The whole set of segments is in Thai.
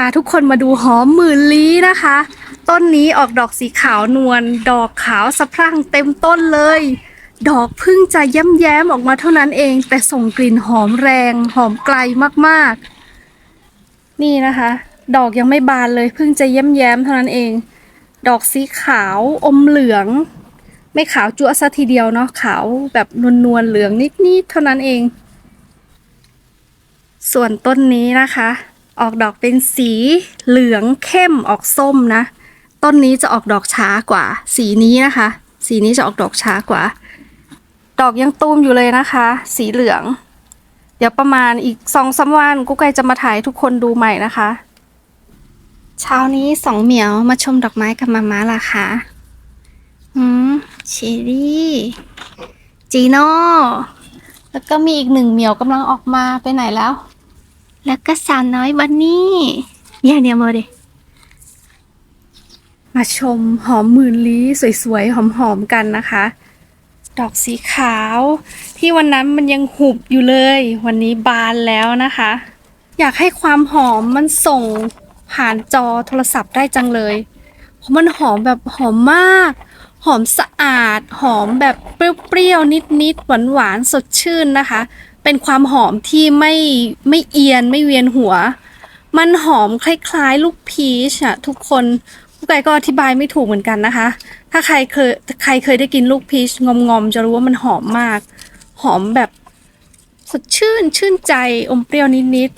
พาทุกคนมาดูหอมหมื่นลี้นะคะ ต้นนี้ออกดอกสีขาวนวลดอกขาวสะพรั่งเต็มต้นเลย ดอกพิ่งจะแย้มๆออกมาเท่านั้นเอง แต่ส่งกลิ่นหอมแรงหอมไกลมากๆ นี่นะคะ ดอกยังไม่บานเลยพิ่งจะแย้มๆเท่านั้นเอง ดอกสีขาวอมเหลือง ไม่ขาวจั๊วซะทีเดียวเนาะขาวแบบนวลๆเหลืองนิดๆเท่านั้นเอง ส่วนต้นนี้นะคะ ออกดอกเป็นสีเหลืองเข้มออกส้มนะ ต้นนี้จะออกดอกช้ากว่า สีนี้นะคะ สีนี้จะออกดอกช้ากว่า ดอกยังตูมอยู่เลยนะคะ สีเหลือง เดี๋ยวประมาณอีกสองสามวันกุ๊กไก่จะมาถ่ายทุกคนดูใหม่นะคะ เช้านี้สองเหมียวมาชมดอกไม้กับมาม่าล่ะคะอืมเชอรี่จีโน่แล้วก็มีอีกหนึ่งเหมียวกำลังออกมาไปไหนแล้ว แล้วก็สาวน้อยบันนี่เนี่ยเนี่ยมาดิมาชมหอมหมื่นลี้สวยๆ หอมๆ กันนะคะ ดอกสีขาว ที่วันนั้นมันยังหุบอยู่เลย วันนี้บานแล้วนะคะ อยากให้ความหอมมันส่งผ่านจอโทรศัพท์ได้จังเลย เพราะมันหอมแบบหอมมาก หอมสะอาด หอมแบบเปรี้ยวๆ นิดๆ หวานๆ สดชื่นนะคะ เป็นความหอมที่ไม่ไม่เอียนไม่เวียนหัว มันหอมคล้ายๆ ลูกพีชอะทุกคนผู้ไก่ก็อธิบายไม่ถูกเหมือนกันนะคะ ถ้าใครเคยใครเคยได้กินลูกพีชงอมๆจะรู้ว่ามันหอมมาก หอมแบบสดชื่นชื่นใจอมเปรี้ยวนิด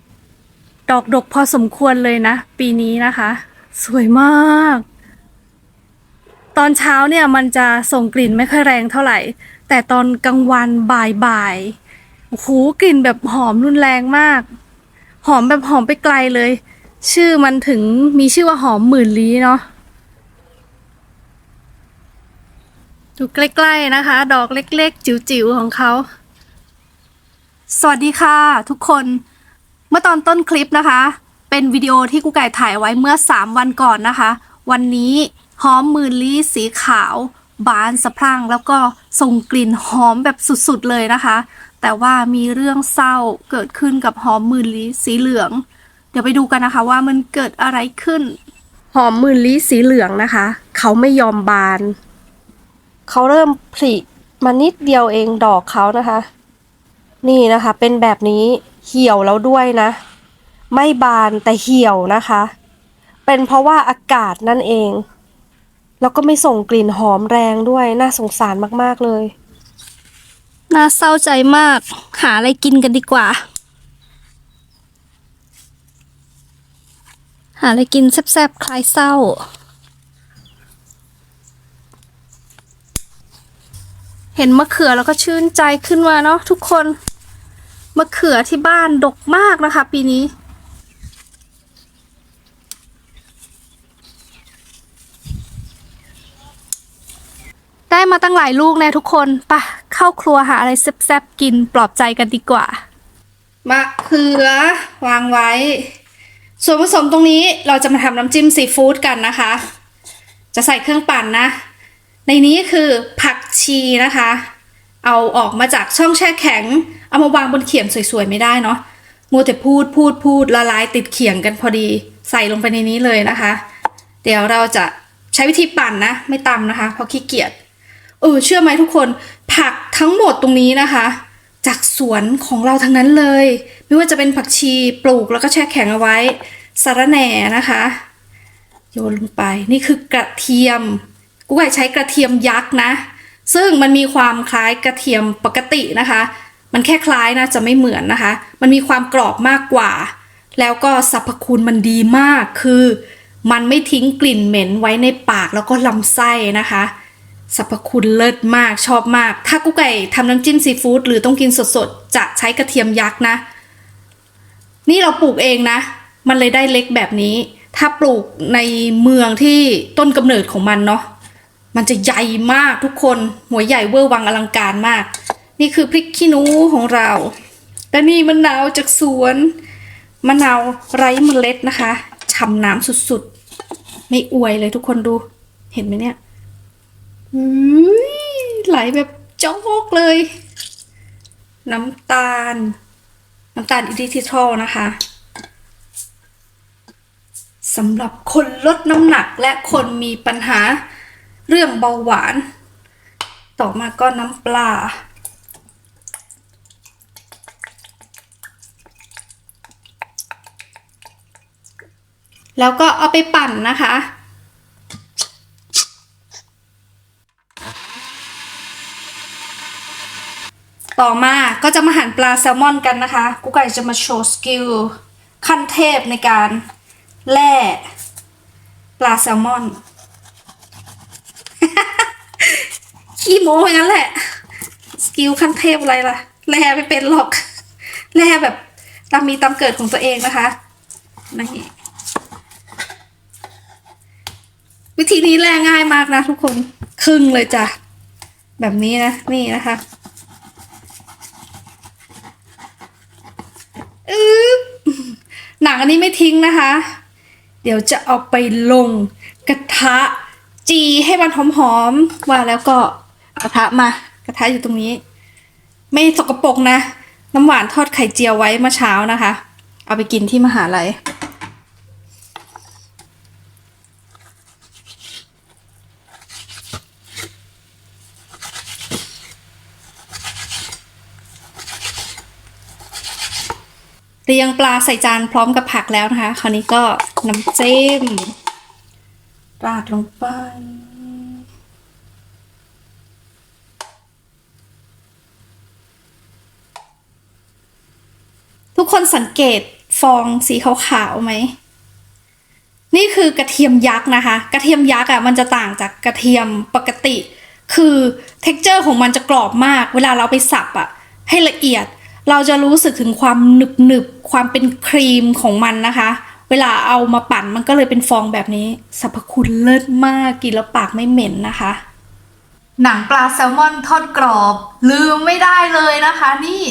ๆดอกดกพอสมควรเลยนะ ปีนี้นะคะ สวยมาก ตอนเช้าเนี่ยมันจะส่งกลิ่นไม่ค่อยแรงเท่าไหร่ แต่ตอนกลางวันบ่ายๆ โอ้โหกลิ่นแบบหอมรุนแรงมาก หอมแบบหอมไปไกลเลย ชื่อมันถึงมีชื่อว่าหอมหมื่นลี้เนาะดูใกล้ๆนะคะ ดอกเล็ก ๆ จิ๋วๆของเขาสวัสดีค่ะ ทุกคนเมื่อตอนต้นคลิปนะคะ เป็นวิดีโอที่กูไก่ถ่ายไว้เมื่อ 3 วันก่อนนะคะ วันนี้หอมหมื่นลี้สีขาว บานสะพรั่งแล้วก็ส่งกลิ่นหอมแบบสุดๆเลยนะคะ แต่ว่ามีเรื่องเศร้าเกิดขึ้นกับหอมหมื่นลี้สีเหลือง เดี๋ยวไปดูกันนะคะว่ามันเกิดอะไรขึ้น หอมหมื่นลี้สีเหลืองนะคะ เขาไม่ยอมบาน เขาเริ่มผลิมานิดเดียวเองดอกเขานะคะ นี่นะคะ เป็นแบบนี้เหี่ยวแล้วด้วยนะ ไม่บานแต่เหี่ยวนะคะ เป็นเพราะว่าอากาศนั่นเอง แล้วก็ไม่ส่งกลิ่นหอมแรงด้วยน่าสงสารมากๆเลย น่าเศร้าใจมาก หาอะไรกินกันดีกว่า หาอะไรกินแซ่บๆ คลายเศร้า เห็นมะเขือแล้วก็ชื่นใจขึ้นมาเนาะทุกคน มะเขือที่บ้านดกมากนะคะ ปีนี้ได้มาตั้งหลายลูกแน่ทุกคนปะ เข้าครัวหาอะไรแซ่บๆกินปลอบใจกันดีกว่า มะเขือวางไว้ ส่วนผสมตรงนี้เราจะมาทำน้ำจิ้มซีฟู้ดกันนะคะ จะใส่เครื่องปั่นนะ ในนี้คือผักชีนะคะ เอาออกมาจากช่องแช่แข็ง เอามาวางบนเขียงสวยๆ ไม่ได้เนาะมัวแต่พูดพูดพูดละลายติดเขียงกันพอดี ใส่ลงไปในนี้เลยนะคะ เดี๋ยวเราจะใช้วิธีปั่นนะ ไม่ตำนะคะ เพราะขี้เกียจ เออเชื่อไหมทุกคนผักทั้งหมดตรงนี้นะคะ จากสวนของเราทั้งนั้นเลย ไม่ว่าจะเป็นผักชีปลูกแล้วก็แช่แข็งเอาไว้สาระแหน่นะคะ โยนลงไปนี่คือกระเทียมกูไก่ใช้กระเทียมยักษ์นะ ซึ่งมันมีความคล้ายกระเทียมปกตินะคะ มันแค่คล้ายนะจะไม่เหมือนนะคะ มันมีความกรอบมากกว่า แล้วก็สรรพคุณมันดีมากคือ มันไม่ทิ้งกลิ่นเหม็นไว้ในปากแล้วก็ลำไส้นะคะ สรรพคุณเลิศมากชอบมาก ถ้ากุ๊กไก่ทำน้ำจิ้มซีฟู้ดหรือต้องกินสดๆ จะใช้กระเทียมยักษ์นะ นี่เราปลูกเองนะ มันเลยได้เล็กแบบนี้ ถ้าปลูกในเมืองที่ต้นกำเนิดของมันเนาะมันจะใหญ่มากทุกคนหัวใหญ่เวอร์วังอลังการมาก นี่คือพริกขี้หนูของเราและนี่มะนาวจากสวนมะนาวไร้เมล็ดนะคะฉ่ำน้ำสุดๆ ไม่อวยเลยทุกคนดูเห็นไหมเนี่ยอุ๊ย ไหลแบบโจ๊กเลย น้ำตาล น้ำตาลอิริทิทอลนะคะสำหรับคนลดน้ำหนักและคนมีปัญหาเรื่องเบาหวาน ต่อมาก็น้ำปลา แล้วก็เอาไปปั่นนะคะ ต่อมาก็จะมาหั่นปลาแซลมอนกันนะคะกุ๊กไก่จะมาโชว์สกิลขั้นเทพในการแล่ปลาแซลมอน ขี้โม้อย่างนั้นแหละ สกิลขั้นเทพอะไรล่ะ แล่ไม่เป็นหรอก แล่แบบตามมีตามเกิดของตัวเองนะคะนี่วิธีนี้แล่ง่ายมากนะทุกคน ครึ่งเลยจ้ะ แบบนี้นะ นี่นะคะ อือหนังอันนี้ไม่ทิ้งนะคะ เดี๋ยวจะเอาไปลงกระทะจีให้มันหอมๆว่าแล้วก็กระทะมากระทะอยู่ตรงนี้ ไม่สกปรกนะ น้ำหวานทอดไข่เจียวไว้เมื่อเช้านะคะ เอาไปกินที่มหาลัย เรียงปลาใส่จานพร้อมกับผักแล้วนะคะ คราวนี้ก็น้ำจิ้มราดลงไป ทุกคนสังเกตฟองสีขาวๆไหม นี่คือกระเทียมยักษ์นะคะ กระเทียมยักษ์อะมันจะต่างจากกระเทียมปกติ คือเท็กเจอร์ของมันจะกรอบมาก เวลาเราไปสับอะให้ละเอียด เราจะรู้สึกถึงความหนึบหนึบๆความเป็นครีมของมันนะคะ เวลาเอามาปั่นมันก็เลยเป็นฟองแบบนี้สรรพคุณเลิศมากกินแล้วปากไม่เหม็นนะคะ หนังปลาแซลมอนทอดกรอบ ลืมไม่ได้เลยนะคะ นี่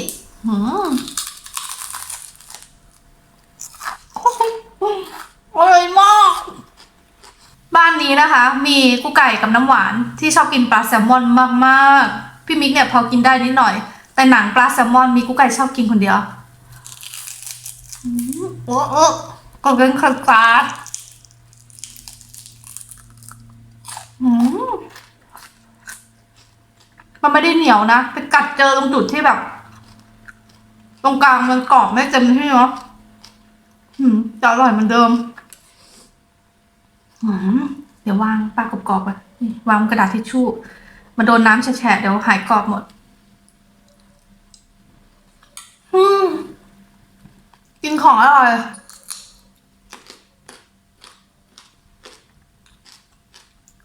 หืมอร่อยมาก บ้านนี้นะคะ มีกุ๊กไก่กับน้ำหวานที่ชอบกินปลาแซลมอนมากๆ พี่มิกเนี่ยพอกินได้นิดหน่อย แต่หนังปลาแซลมอนมีกุ๊กไก่ชอบกินคนเดียวอืมโอ้โอ้ก็เป็นคลาสอืมมันไม่ได้เหนียวนะไปกัดเจอตรงจุดที่แบบ ตรงกลางมันกรอบไม่เต็มที่เนาะอืมจะอร่อยเหมือนเดิมอืมเดี๋ยววางปลากรอบๆไปนี่วางกระดาษทิชชู่มาโดนน้ำแฉะๆเดี๋ยวหายกรอบหมด อืมกินของอร่อย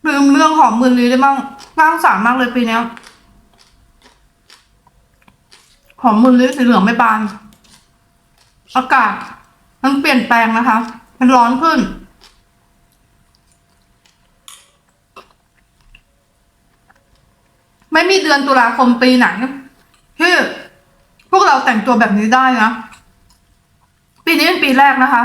ลืมเรื่องหอมมือลีได้บ้างน่างสารมากเลยปีนี้หอมมือลีสีเหลืองไม่บาน อากาศ มันเปลี่ยนแปลงนะคะ มันร้อนขึ้นไม่มีเดือนตุลาคมปีไหนที่ วกเราแต่งตัวแบบนี้ได้นะ ปีนี้เป็นปีแรกนะคะ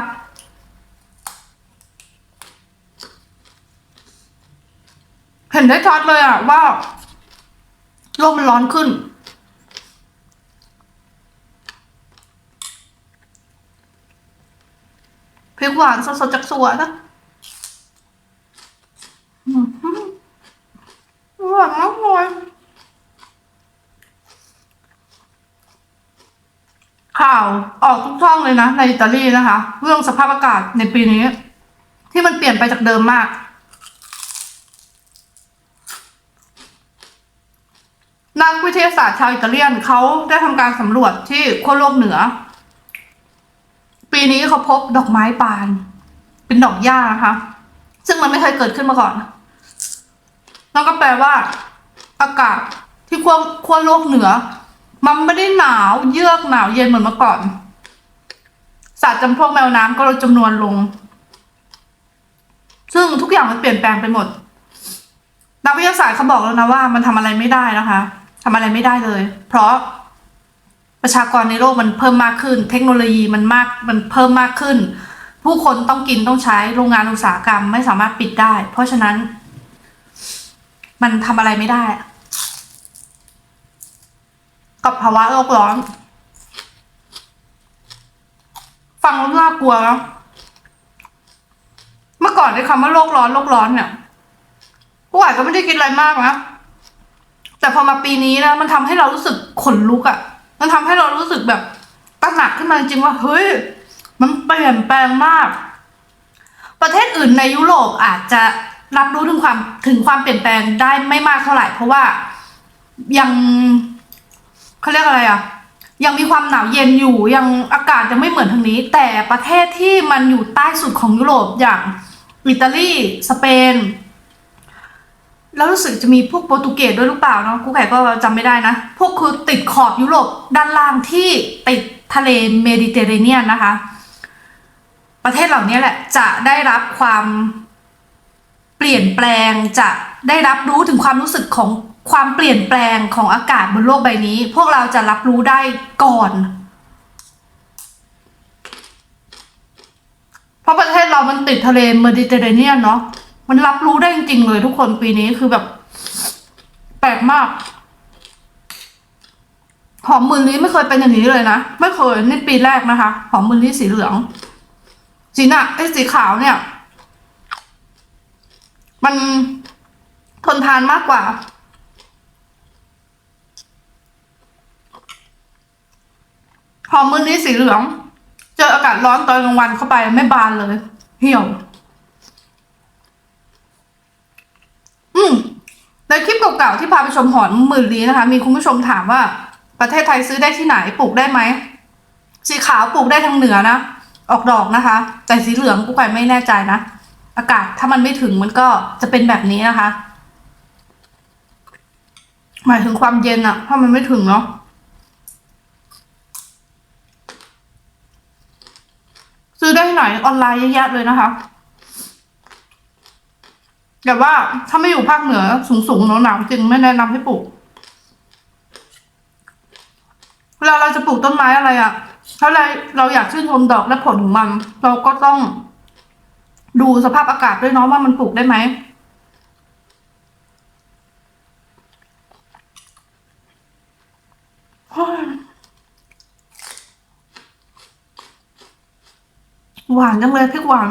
เห็นได้ชัดเลยอะว่าโลกมันร้อนขึ้น พริกหวานสดๆจากสวนนะอื้อหือหวานมากเลย ข่าวออกทุกช่องเลยนะ ในอิตาลีนะคะ เรื่องสภาพอากาศในปีนี้ ที่มันเปลี่ยนไปจากเดิมมาก นักวิทยาศาสตร์ชาวอิตาเลียนเขาได้ทำการสำรวจที่ขั้วโลกเหนือ ปีนี้เขาพบดอกไม้บาน เป็นดอกหญ้านะคะ ซึ่งมันไม่เคยเกิดขึ้นมาก่อนนั่นก็แปลว่า อากาศที่ขั้วขั้วโลกเหนือ มันไม่ได้หนาวเยือกหนาวเย็นเหมือนเมื่อก่อนสัตว์จำพวกแมวน้ำก็ลดจำนวนลง ซึ่งทุกอย่างมันเปลี่ยนแปลงไปหมด นักวิทยาศาสตร์เขาบอกแล้วนะว่า มันทำอะไรไม่ได้นะคะทำอะไรไม่ได้เลย เพราะประชากรในโลกมันเพิ่มมากขึ้น เทคโนโลยีมันมากมันเพิ่มมากขึ้น ผู้คนต้องกินต้องใช้โรงงานอุตสาหกรรมไม่สามารถปิดได้ เพราะฉะนั้น มันทำอะไรไม่ได้ กับภาวะโลกร้อน ฟังแล้วน่ากลัวนะก่อนไอ้คำว่าโลกร้อนโลกร้อนเนี่ยผู้ใหญ่ก็ไม่ได้คิดอะไรมากนะแต่พอมาปีนี้นะมันทำให้เรารู้สึกขนลุกอะ่ะ มันทำให้เรารู้สึกแบบตระหนักขึ้นมาจริงว่าเฮ้ยมันเปลี่ยนแปลงมาก ประเทศอื่นในยุโรปอาจจะรับรู้ถึงความถึงความเปลี่ยนแปลงได้ไม่มากเท่าไหร่ เพราะว่ายัง เขาเรียกอะไรอะ่ะ ยังมีความหนาวเย็นอยู่ยังอากาศยังไม่เหมือนทางนี้ แต่ประเทศที่มันอยู่ใต้สุดของยุโรปอย่างอิตาลีสเปน แล้วรู้สึกจะมีพวกโปรตุเกสด้วยหรือเปล่าเนาะกูไก่ก็จำไม่ได้นะ พวกคือติดขอบยุโรปด้านล่างที่ติดทะเลเมดิเตอร์เรเนียนนะคะ ประเทศเหล่านี้แหละจะได้รับความเปลี่ยนแปลงจะได้รับรู้ถึงความรู้สึกของ ความเปลี่ยนแปลงของอากาศบนโลกใบนี้ พวกเราจะรับรู้ได้ก่อน เพราะประเทศเรามันติดทะเลเมดิเตอร์เรเนียนเนาะมันรับรู้ได้จริงๆเลยทุกคนปีนี้คือแบบ แปลกมาก หอมมือนี้ไม่เคยเป็นอย่างนี้เลยนะ ไม่เคยนี่ปีแรกนะคะ หอมมือนี้สีเหลือง สีหนักไอ้สีขาวเนี่ย มันทนทานมากกว่า หอมือนี้สีเหลือง เจออากาศร้อนตอนกลางวันเข้าไปไม่บานเลย เหี่ยว อืมในคลิปเก่าๆที่พาไปชมหอนหมื่นลีนะคะ มีคุณผู้ชมถามว่า ประเทศไทยซื้อได้ที่ไหนปลูกได้ไหมสีขาวปลูกได้ทางเหนือนะออกดอกนะคะ แต่สีเหลืองกูไก่ไม่แน่ใจนะอากาศถ้ามันไม่ถึงมันก็จะเป็นแบบนี้นะคะ หมายถึงความเย็นอะถ้ามันไม่ถึงเนาะ ซื้อได้ที่ไหนออนไลน์เยอะแยะเลยนะคะแต่ว่าถ้าไม่อยู่ภาคเหนือสูงๆหนาวๆจริงไม่แนะนำให้ปลูกเวลาเราจะปลูกต้นไม้อะไรอะ่ะ ถ้าเราเราอยากชื่นชมดอกและผลของมัน เราก็ต้องดูสภาพอากาศด้วยเนาะว่ามันปลูกได้ไหม หวานจังเลยพริกหวาน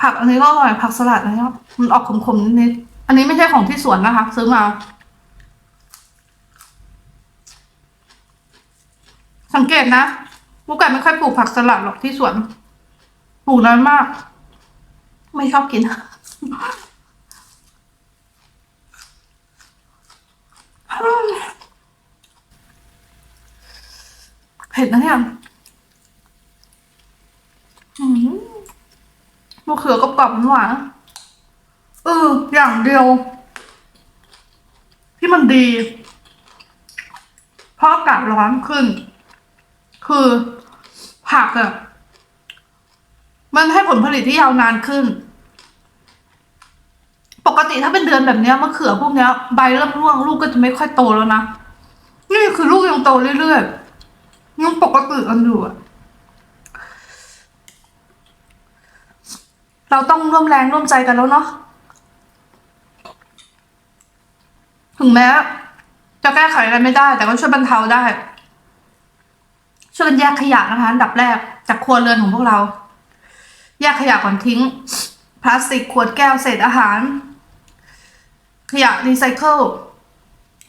ผักอันนี้ก็อร่อยผักสลัดนะครับมันออกขมๆนิดๆอันนี้ไม่ใช่ของที่สวนนะคะ ซื้อมา สังเกตนะลูกไก่ไม่ค่อยปลูกผักสลัดหรอกที่สวนปลูกน้อยมาก ไม่ชอบกิน ผ็ดนะเนี่ยมะเขือกรอบๆหวานเออ อย่างเดียว ที่มันดี เพราะอากาศร้อนขึ้น คือผักอะมันให้ผลผลิตที่ยาวนานขึ้น ปกติถ้าเป็นเดือนแบบเนี้ยมะเขือพวกเนี้ยใบเริ่มร่วงลูกก็จะไม่ค่อยโตแล้วนะ นี่คือลูกยังโตเรื่อยๆ ยังปกติกันอยู่อะเราต้องร่วมแรงร่วมใจกันแล้วเนาะ ถึงแม้จะแก้ไขอะไรไม่ได้ แต่ก็ช่วยบรรเทาได้ ช่วยกันแยกขยะนะคะอันดับแรกจากครัวเรือนของพวกเรา แยกขยะก่อนทิ้ง พลาสติกขวดแก้วเศษอาหาร ขยะรีไซเคิล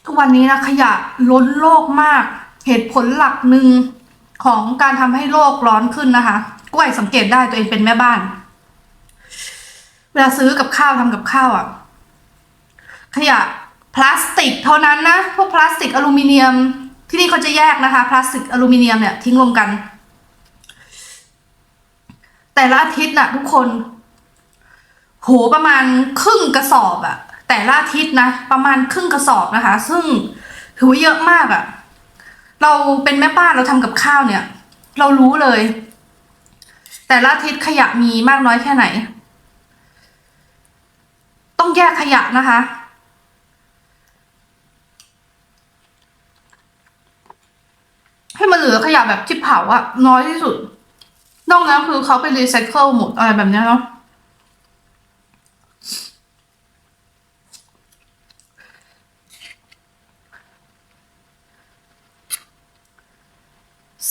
ทุกวันนี้นะขยะล้นโลกมาก เหตุผลหลักหนึ่งของการทำให้โลกร้อนขึ้นนะคะกล้วยสังเกตได้ตัวเองเป็นแม่บ้าน เวลาซื้อกับข้าวทำกับข้าวอะ่ะ ขยะพลาสติกเท่านั้นนะ พวกพลาสติกอลูมิเนียม ที่นี่เขาจะแยกนะคะ พลาสติกอลูมิเนียมเนี่ยทิ้งรวมกัน แต่ละอาทิตย์น่ะ ทุกคน โหประมาณครึ่งกระสอบอะแต่ละอาทิตย์นะ ประมาณครึ่งกระสอบนะคะ ซึ่งถือว่าเยอะมากอะ เราเป็นแม่บ้านเราทำกับข้าวเนี่ย เรารู้เลย แต่ละทิตย์ขยะมีมากน้อยแค่ไหน ต้องแยกขยะนะคะ ให้มันเหลือขยะแบบที่เผาอะน้อยที่สุด นอกนั้นคือเขาไปรีไซเคิลหมดอะไรแบบเนี้ยเนาะ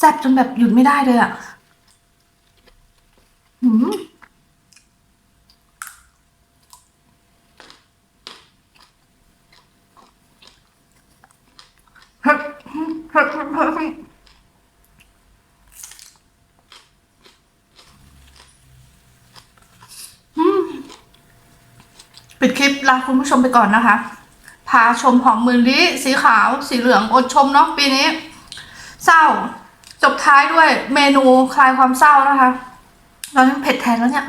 ซ่บจนแบบหยุดไม่ได้เลยอะหืมเฮ้ยเฮ้ยเฮ้ยเฮ้ยอืมปิดคลิปลาคุณผู้ชมไปก่อนนะคะ พาชมหอมมือลิสีขาว สีเหลืองอดชมเนาะปีนี้ เศร้า จบท้ายด้วยเมนูคลายความเศร้านะคะตอนนี้เผ็ดแทนแล้วเนี่ย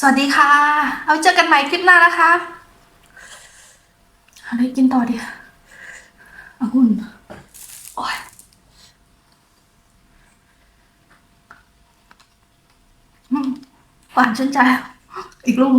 สวัสดีค่ะ เอาเจอกันใหม่คลิปหน้านะคะอะไรกินต่อดีองุ่นโอ้ยอืมหวานชื่นใจ อีกลูก